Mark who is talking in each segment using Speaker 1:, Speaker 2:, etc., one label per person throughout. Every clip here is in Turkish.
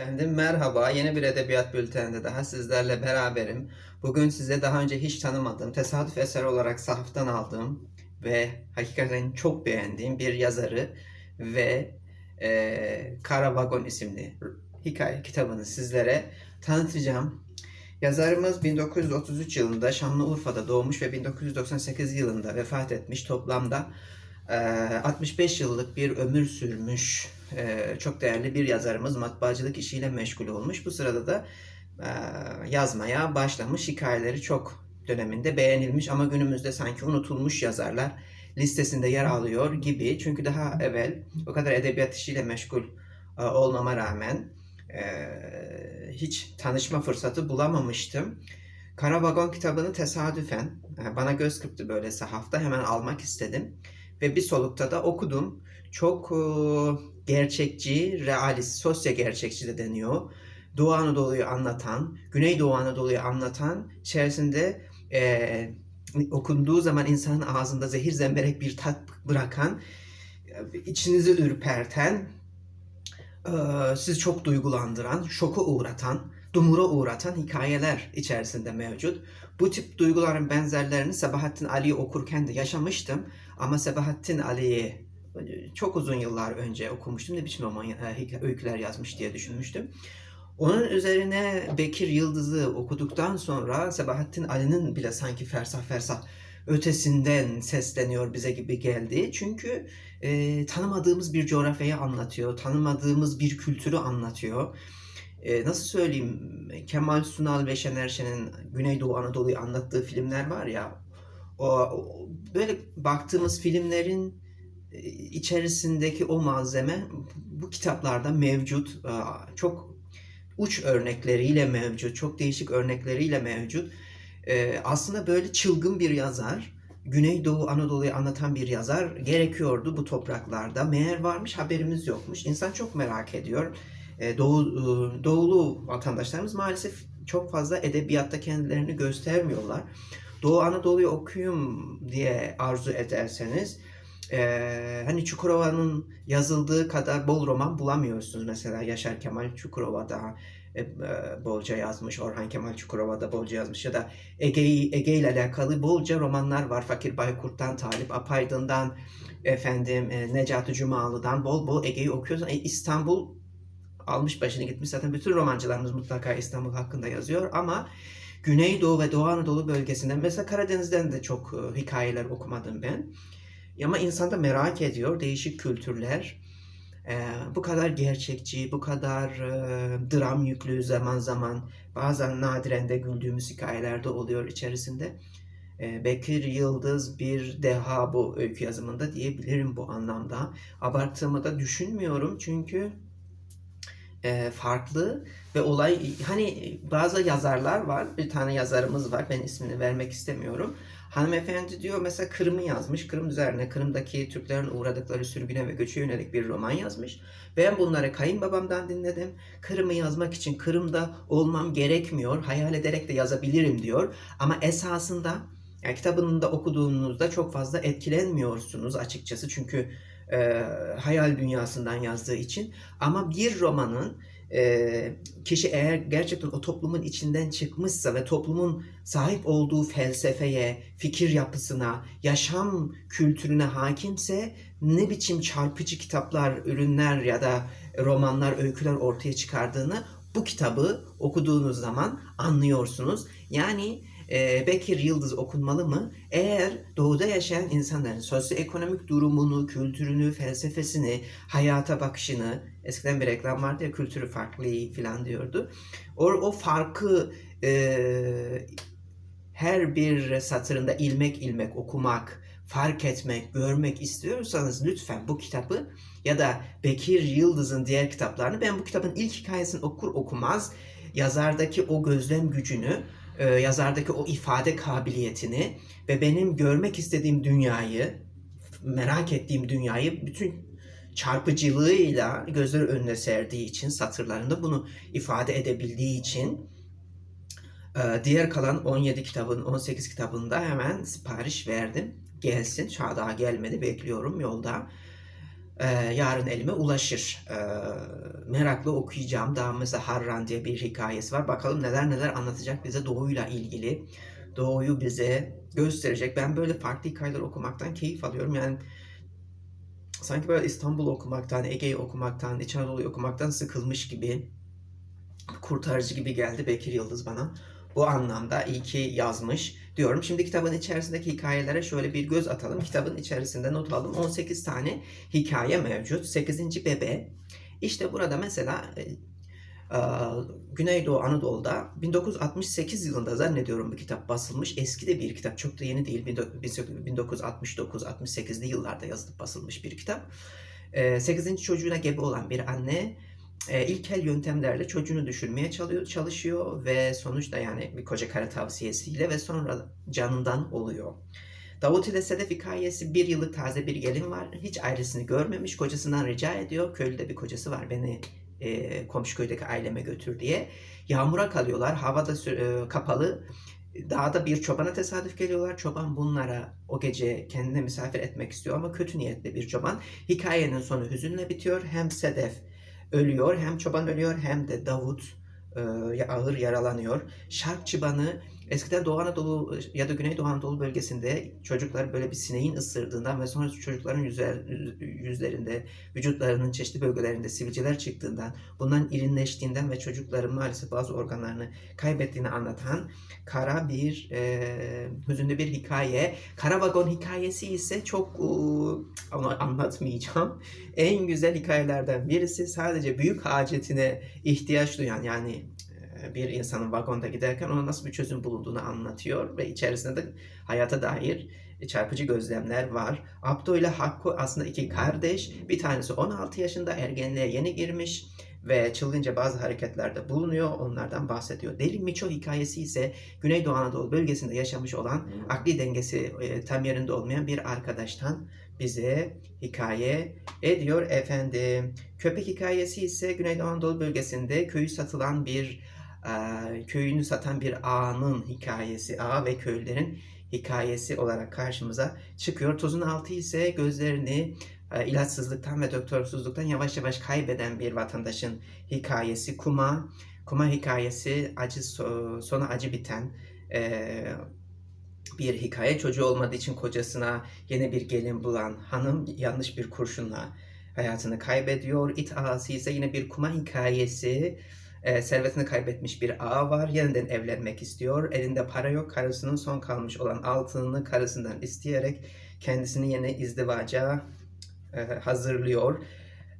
Speaker 1: Efendim merhaba. Yeni bir edebiyat bülteninde daha sizlerle beraberim. Bugün size daha önce hiç tanımadığım, tesadüf eser olarak sahaftan aldığım ve hakikaten çok beğendiğim bir yazarı ve e, Kara Vagon isimli hikaye kitabını sizlere tanıtacağım. Yazarımız 1933 yılında Şanlıurfa'da doğmuş ve 1998 yılında vefat etmiş. Toplamda e, 65 yıllık bir ömür sürmüş e, çok değerli bir yazarımız matbaacılık işiyle meşgul olmuş. Bu sırada da e, yazmaya başlamış. Hikayeleri çok döneminde beğenilmiş ama günümüzde sanki unutulmuş yazarlar listesinde yer alıyor gibi. Çünkü daha evvel o kadar edebiyat işiyle meşgul e, olmama rağmen e, hiç tanışma fırsatı bulamamıştım. Kara Vagon kitabını tesadüfen bana göz kırptı böyle sahafta hemen almak istedim ve bir solukta da okudum. Çok e, gerçekçi, realist, sosyo gerçekçi de deniyor. Doğu Anadolu'yu anlatan, Güneydoğu Anadolu'yu anlatan, içerisinde e, okunduğu zaman insanın ağzında zehir zemberek bir tat bırakan, içinizi ürperten, e, sizi çok duygulandıran, şoka uğratan, dumura uğratan hikayeler içerisinde mevcut. Bu tip duyguların benzerlerini Sabahattin Ali'yi okurken de yaşamıştım. Ama Sabahattin Ali'yi çok uzun yıllar önce okumuştum. Ne biçim roman, e, öyküler yazmış diye düşünmüştüm. Onun üzerine Bekir Yıldız'ı okuduktan sonra Sabahattin Ali'nin bile sanki fersah fersah ötesinden sesleniyor bize gibi geldi. Çünkü e, tanımadığımız bir coğrafyayı anlatıyor, tanımadığımız bir kültürü anlatıyor. E, nasıl söyleyeyim, Kemal Sunal ve Şener Şen'in Güneydoğu Anadolu'yu anlattığı filmler var ya, o, o böyle baktığımız filmlerin içerisindeki o malzeme bu kitaplarda mevcut. E, çok uç örnekleriyle mevcut, çok değişik örnekleriyle mevcut. E, aslında böyle çılgın bir yazar, Güneydoğu Anadolu'yu anlatan bir yazar gerekiyordu bu topraklarda. Meğer varmış haberimiz yokmuş. İnsan çok merak ediyor. Doğu, doğulu vatandaşlarımız maalesef çok fazla edebiyatta kendilerini göstermiyorlar. Doğu Anadolu'yu okuyayım diye arzu ederseniz ee, hani Çukurova'nın yazıldığı kadar bol roman bulamıyorsunuz. Mesela Yaşar Kemal Çukurova'da e, e, bolca yazmış, Orhan Kemal Çukurova'da bolca yazmış ya da Ege, Ege ile alakalı bolca romanlar var. Fakir Baykurt'tan, Talip Apaydın'dan, efendim e, Necati Cumalı'dan bol bol Ege'yi okuyorsunuz. E, İstanbul almış başını gitmiş. Zaten bütün romancılarımız mutlaka İstanbul hakkında yazıyor ama Güneydoğu ve Doğu Anadolu bölgesinden mesela Karadeniz'den de çok e, hikayeler okumadım ben. Ama insan da merak ediyor değişik kültürler. E, bu kadar gerçekçi, bu kadar e, dram yüklü zaman zaman bazen nadiren de güldüğümüz hikayeler de oluyor içerisinde. E, Bekir Yıldız bir deha bu öykü yazımında diyebilirim bu anlamda. Abarttığımı da düşünmüyorum çünkü e, farklı ve olay hani bazı yazarlar var. Bir tane yazarımız var. Ben ismini vermek istemiyorum. Hanımefendi diyor mesela Kırım'ı yazmış. Kırım üzerine Kırım'daki Türklerin uğradıkları sürgüne ve göçe yönelik bir roman yazmış. Ben bunları kayınbabamdan dinledim. Kırım'ı yazmak için Kırım'da olmam gerekmiyor. Hayal ederek de yazabilirim diyor. Ama esasında yani kitabını da okuduğunuzda çok fazla etkilenmiyorsunuz açıkçası. Çünkü e, hayal dünyasından yazdığı için. Ama bir romanın e, kişi eğer gerçekten o toplumun içinden çıkmışsa ve toplumun sahip olduğu felsefeye, fikir yapısına, yaşam kültürüne hakimse ne biçim çarpıcı kitaplar, ürünler ya da romanlar, öyküler ortaya çıkardığını bu kitabı okuduğunuz zaman anlıyorsunuz. Yani e, Bekir Yıldız okunmalı mı? Eğer doğuda yaşayan insanların sosyoekonomik durumunu, kültürünü, felsefesini, hayata bakışını, eskiden bir reklam vardı ya kültürü farklı falan diyordu. O, o farkı e, her bir satırında ilmek ilmek okumak, fark etmek, görmek istiyorsanız lütfen bu kitabı ya da Bekir Yıldız'ın diğer kitaplarını ben bu kitabın ilk hikayesini okur okumaz yazardaki o gözlem gücünü e, yazardaki o ifade kabiliyetini ve benim görmek istediğim dünyayı, merak ettiğim dünyayı bütün çarpıcılığıyla gözler önüne serdiği için satırlarında bunu ifade edebildiği için e, diğer kalan 17 kitabın 18 kitabında hemen sipariş verdim. Gelsin. Şu daha gelmedi. Bekliyorum yolda. E, yarın elime ulaşır. E, meraklı okuyacağım. Daha mesela Harran diye bir hikayesi var. Bakalım neler neler anlatacak bize doğuyla ilgili. Doğuyu bize gösterecek. Ben böyle farklı hikayeler okumaktan keyif alıyorum. Yani sanki böyle İstanbul okumaktan, Ege'yi okumaktan, İç Anadolu'yu okumaktan sıkılmış gibi, kurtarıcı gibi geldi Bekir Yıldız bana. Bu anlamda iyi ki yazmış diyorum. Şimdi kitabın içerisindeki hikayelere şöyle bir göz atalım. Kitabın içerisinde not aldım. 18 tane hikaye mevcut. 8. bebe. İşte burada mesela e, e, Güneydoğu Anadolu'da 1968 yılında zannediyorum bu kitap basılmış. Eski de bir kitap. Çok da yeni değil. 1969-68'li yıllarda yazılıp basılmış bir kitap. 8. çocuğuna gebe olan bir anne e, ilkel yöntemlerle çocuğunu düşürmeye çalışıyor ve sonuçta yani bir koca kara tavsiyesiyle ve sonra canından oluyor. Davut ile Sedef hikayesi bir yıllık taze bir gelin var. Hiç ailesini görmemiş. Kocasından rica ediyor. Köylüde bir kocası var. Beni e, komşu köydeki aileme götür diye. Yağmura kalıyorlar. Havada e, kapalı. Dağda bir çobana tesadüf geliyorlar. Çoban bunlara o gece kendine misafir etmek istiyor ama kötü niyetli bir çoban. Hikayenin sonu hüzünle bitiyor. Hem Sedef ölüyor. Hem çoban ölüyor hem de Davut e, ağır yaralanıyor. Şark çıbanı eskiden Doğu Anadolu ya da Güneydoğu Anadolu bölgesinde çocuklar böyle bir sineğin ısırdığından ve sonra çocukların yüzler, yüzlerinde, vücutlarının çeşitli bölgelerinde sivilceler çıktığından, bundan irinleştiğinden ve çocukların maalesef bazı organlarını kaybettiğini anlatan kara bir, e, hüzünlü bir hikaye. Kara vagon hikayesi ise çok e, onu anlatmayacağım. En güzel hikayelerden birisi sadece büyük hacetine ihtiyaç duyan yani bir insanın vagonda giderken ona nasıl bir çözüm bulunduğunu anlatıyor ve içerisinde de hayata dair çarpıcı gözlemler var. Abdo ile Hakku aslında iki kardeş. Bir tanesi 16 yaşında ergenliğe yeni girmiş ve çılgınca bazı hareketlerde bulunuyor. Onlardan bahsediyor. Deli Miço hikayesi ise Güneydoğu Anadolu bölgesinde yaşamış olan akli dengesi e, tam yerinde olmayan bir arkadaştan bize hikaye ediyor efendim. Köpek hikayesi ise Güneydoğu Anadolu bölgesinde köyü satılan bir e, köyünü satan bir ağanın hikayesi, ağa ve köylülerin hikayesi olarak karşımıza çıkıyor. Tozun altı ise gözlerini ilaçsızlıktan ve doktorsuzluktan yavaş yavaş kaybeden bir vatandaşın hikayesi. Kuma, Kuma hikayesi acı sona acı biten bir hikaye. Çocuğu olmadığı için kocasına yeni bir gelin bulan hanım yanlış bir kurşunla hayatını kaybediyor. İt ağası ise yine bir kuma hikayesi e, servetini kaybetmiş bir ağa var. Yeniden evlenmek istiyor. Elinde para yok. Karısının son kalmış olan altınını karısından isteyerek kendisini yine izdivaca e, hazırlıyor.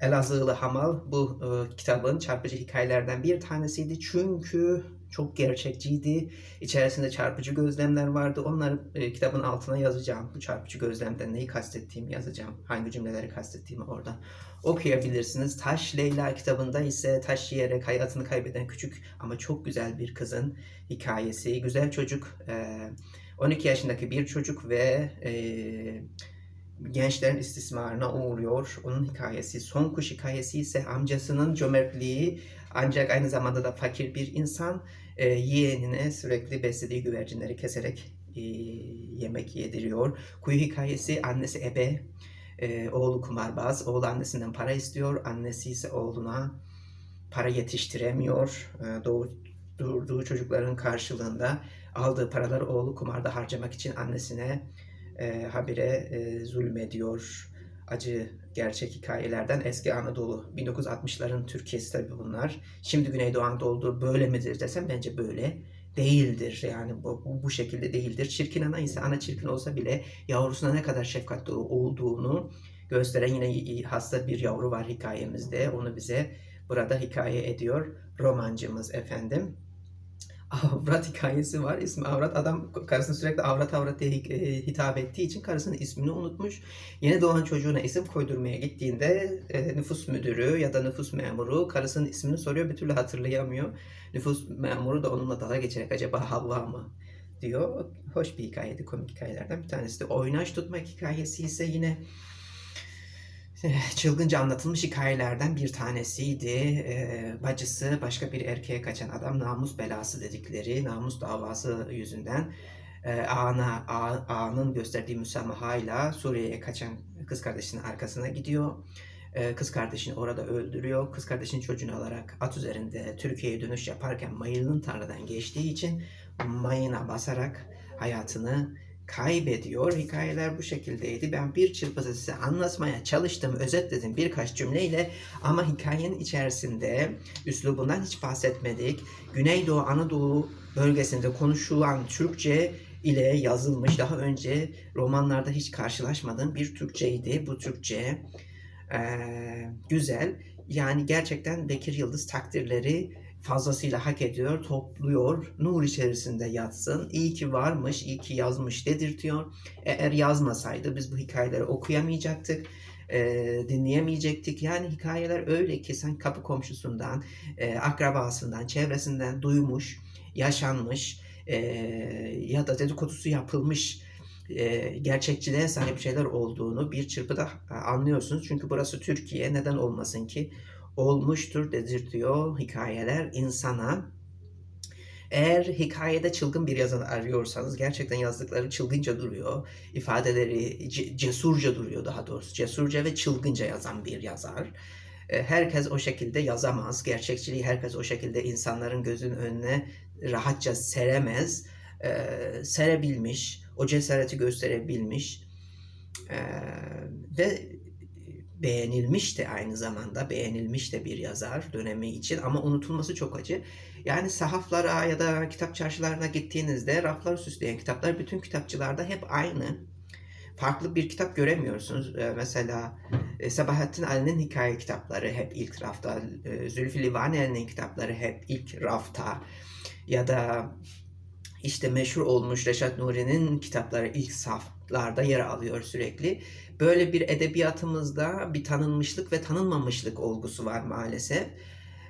Speaker 1: Elazığlı Hamal bu e, kitabın çarpıcı hikayelerden bir tanesiydi. Çünkü çok gerçekçiydi. İçerisinde çarpıcı gözlemler vardı. Onları e, kitabın altına yazacağım. Bu çarpıcı gözlemden neyi kastettiğimi yazacağım. Hangi cümleleri kastettiğimi orada okuyabilirsiniz. Taş Leyla kitabında ise taş yiyerek hayatını kaybeden küçük ama çok güzel bir kızın hikayesi. Güzel çocuk, 12 yaşındaki bir çocuk ve gençlerin istismarına uğruyor. Onun hikayesi. Son kuş hikayesi ise amcasının cömertliği ancak aynı zamanda da fakir bir insan yeğenine sürekli beslediği güvercinleri keserek yemek yediriyor. Kuyu hikayesi annesi Ebe e, oğlu kumarbaz. Oğlu annesinden para istiyor. Annesi ise oğluna para yetiştiremiyor. E, doğurduğu çocukların karşılığında aldığı paraları oğlu kumarda harcamak için annesine e, habire e, zulmediyor. Acı gerçek hikayelerden eski Anadolu 1960'ların Türkiye'si tabii bunlar. Şimdi Güneydoğu Anadolu böyle midir desem bence böyle değildir. Yani bu, bu, bu şekilde değildir. Çirkin ana ise ana çirkin olsa bile yavrusuna ne kadar şefkatli olduğunu gösteren yine hasta bir yavru var hikayemizde. Onu bize burada hikaye ediyor romancımız efendim. Avrat hikayesi var. İsmi Avrat. Adam karısını sürekli Avrat Avrat diye e, hitap ettiği için karısının ismini unutmuş. Yeni doğan çocuğuna isim koydurmaya gittiğinde e, nüfus müdürü ya da nüfus memuru karısının ismini soruyor. Bir türlü hatırlayamıyor. Nüfus memuru da onunla dalga geçerek acaba Havva mı diyor. Hoş bir hikayeydi. Komik hikayelerden bir tanesi de. Oynaş tutmak hikayesi ise yine çılgınca anlatılmış hikayelerden bir tanesiydi. Ee, bacısı başka bir erkeğe kaçan adam namus belası dedikleri namus davası yüzünden ağana, ağa, ağanın gösterdiği müsamahayla Suriye'ye kaçan kız kardeşinin arkasına gidiyor kız kardeşini orada öldürüyor. Kız kardeşinin çocuğunu alarak at üzerinde Türkiye'ye dönüş yaparken mayının tarladan geçtiği için mayına basarak hayatını kaybediyor. Hikayeler bu şekildeydi. Ben bir çırpıda size anlatmaya çalıştım, özetledim birkaç cümleyle ama hikayenin içerisinde üslubundan hiç bahsetmedik. Güneydoğu Anadolu bölgesinde konuşulan Türkçe ile yazılmış daha önce romanlarda hiç karşılaşmadığım bir Türkçeydi. Bu Türkçe eee, güzel. Yani gerçekten Bekir Yıldız takdirleri fazlasıyla hak ediyor, topluyor, nur içerisinde yatsın. İyi ki varmış, iyi ki yazmış dedirtiyor. Eğer yazmasaydı biz bu hikayeleri okuyamayacaktık, eee, dinleyemeyecektik. Yani hikayeler öyle ki sen kapı komşusundan, eee, akrabasından, çevresinden duymuş, yaşanmış eee, ya da dedikodusu yapılmış eee, gerçekçiliğe sahip şeyler olduğunu bir çırpıda e, anlıyorsunuz. Çünkü burası Türkiye, neden olmasın ki? Olmuştur dedirtiyor hikayeler insana. Eğer hikayede çılgın bir yazar arıyorsanız gerçekten yazdıkları çılgınca duruyor. İfadeleri ce- cesurca duruyor daha doğrusu. Cesurca ve çılgınca yazan bir yazar. E, Herkes o şekilde yazamaz. Gerçekçiliği herkes o şekilde insanların gözünün önüne rahatça seremez. E, serebilmiş, o cesareti gösterebilmiş e, ve beğenilmiş de aynı zamanda beğenilmiş de bir yazar dönemi için ama unutulması çok acı. Yani sahaflara ya da kitap çarşılarına gittiğinizde rafları süsleyen kitaplar bütün kitapçılarda hep aynı. Farklı bir kitap göremiyorsunuz. Ee, mesela e, Sabahattin Ali'nin hikaye kitapları hep ilk rafta, e, Zülfü Livaneli'nin kitapları hep ilk rafta ya da işte meşhur olmuş Reşat Nuri'nin kitapları ilk saflarda yer alıyor sürekli. Böyle bir edebiyatımızda bir tanınmışlık ve tanınmamışlık olgusu var maalesef.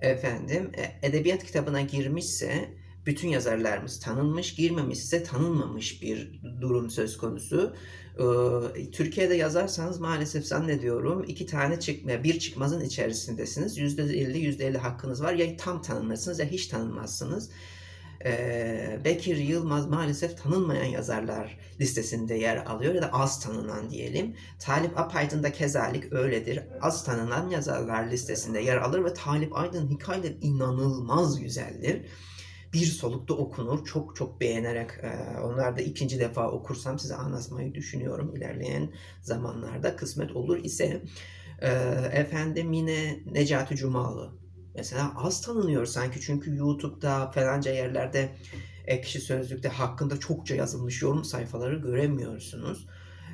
Speaker 1: Efendim, e, edebiyat kitabına girmişse bütün yazarlarımız tanınmış, girmemişse tanınmamış bir durum söz konusu. Ee, Türkiye'de yazarsanız maalesef zannediyorum iki tane çıkma, bir çıkmazın içerisindesiniz. %50, %50 hakkınız var. Ya tam tanınırsınız ya hiç tanınmazsınız. Ee, Bekir Yılmaz maalesef tanınmayan yazarlar listesinde yer alıyor ya da az tanınan diyelim. Talip Apaydın da kezalik öyledir. Az tanınan yazarlar listesinde yer alır ve Talip Aydın hikayeleri inanılmaz güzeldir. Bir solukta okunur. Çok çok beğenerek e, onlar da ikinci defa okursam size anlatmayı düşünüyorum ilerleyen zamanlarda kısmet olur ise. E, efendim yine Necati Cumalı mesela az tanınıyor sanki çünkü YouTube'da falanca yerlerde Ekşi Sözlük'te hakkında çokça yazılmış yorum sayfaları göremiyorsunuz.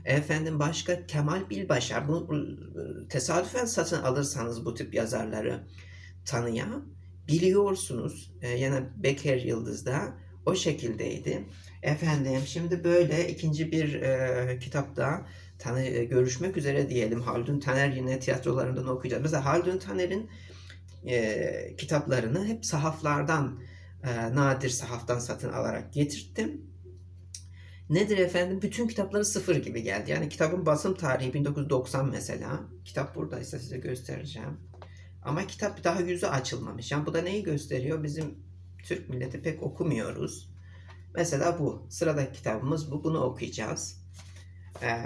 Speaker 1: Efendim başka Kemal Bilbaşar bu bu- tesadüfen satın alırsanız bu tip yazarları tanıyabiliyorsunuz. Ee, yani Beker Yıldız'da o şekildeydi. Efendim şimdi böyle ikinci bir e, kitapta tanı, e, görüşmek üzere diyelim. Haldun Taner yine tiyatrolarından okuyacağız. Mesela Haldun Taner'in e, kitaplarını hep sahaflardan, e, nadir sahaftan satın alarak getirttim. Nedir efendim? Bütün kitapları sıfır gibi geldi. Yani kitabın basım tarihi 1990 mesela. Kitap buradaysa size göstereceğim. Ama kitap daha yüzü açılmamış. Yani bu da neyi gösteriyor? Bizim Türk milleti pek okumuyoruz. Mesela bu. Sıradaki kitabımız bu. Bunu okuyacağız. Ee,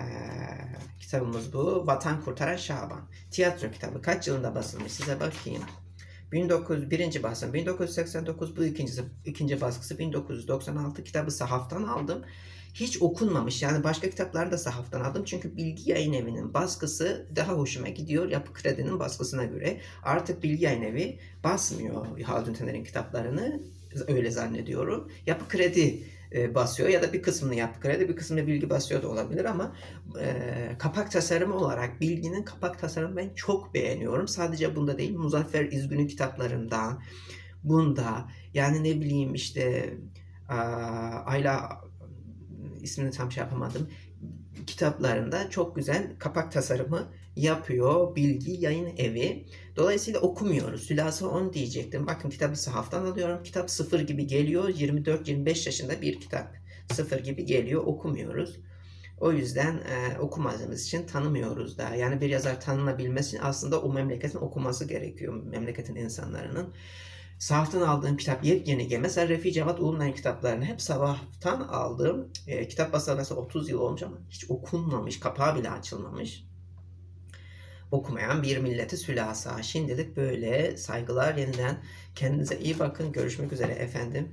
Speaker 1: kitabımız bu. Vatan Kurtaran Şaban. Tiyatro kitabı. Kaç yılında basılmış? Size bakayım. 1900 birinci basım 1989 bu ikincisi ikinci baskısı 1996 kitabı sahaftan aldım. Hiç okunmamış yani başka kitapları da sahaftan aldım çünkü Bilgi Yayın Evi'nin baskısı daha hoşuma gidiyor Yapı Kredi'nin baskısına göre. Artık Bilgi Yayın Evi basmıyor Haldun Taner'in kitaplarını öyle zannediyorum. Yapı Kredi e, basıyor ya da bir kısmını Kredi bir kısmını Bilgi basıyor da olabilir ama e, kapak tasarımı olarak Bilgi'nin kapak tasarımını ben çok beğeniyorum. Sadece bunda değil Muzaffer İzgün'ün kitaplarında bunda yani ne bileyim işte aa, Ayla ismini tam şey yapamadım kitaplarında çok güzel kapak tasarımı yapıyor Bilgi Yayın Evi. Dolayısıyla okumuyoruz. Hülasa onu diyecektim. Bakın kitabı sahaftan alıyorum. Kitap sıfır gibi geliyor. 24-25 yaşında bir kitap. Sıfır gibi geliyor. Okumuyoruz. O yüzden e, okumadığımız için tanımıyoruz da. Yani bir yazar tanınabilmesi aslında o memleketin okuması gerekiyor. Memleketin insanların. Sahaftan aldığım kitap yepyeni gel. Mesela Refi Cevat Ulu'nun kitaplarını hep sabahtan aldığım e, kitap mesela 30 yıl olmuş ama hiç okunmamış, kapağı bile açılmamış. Okumayan bir milleti sülasa. Şimdilik böyle saygılar yeniden. Kendinize iyi bakın. Görüşmek üzere efendim.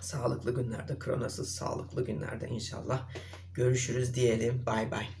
Speaker 1: Sağlıklı günlerde, kronasız sağlıklı günlerde inşallah görüşürüz diyelim. Bay bay.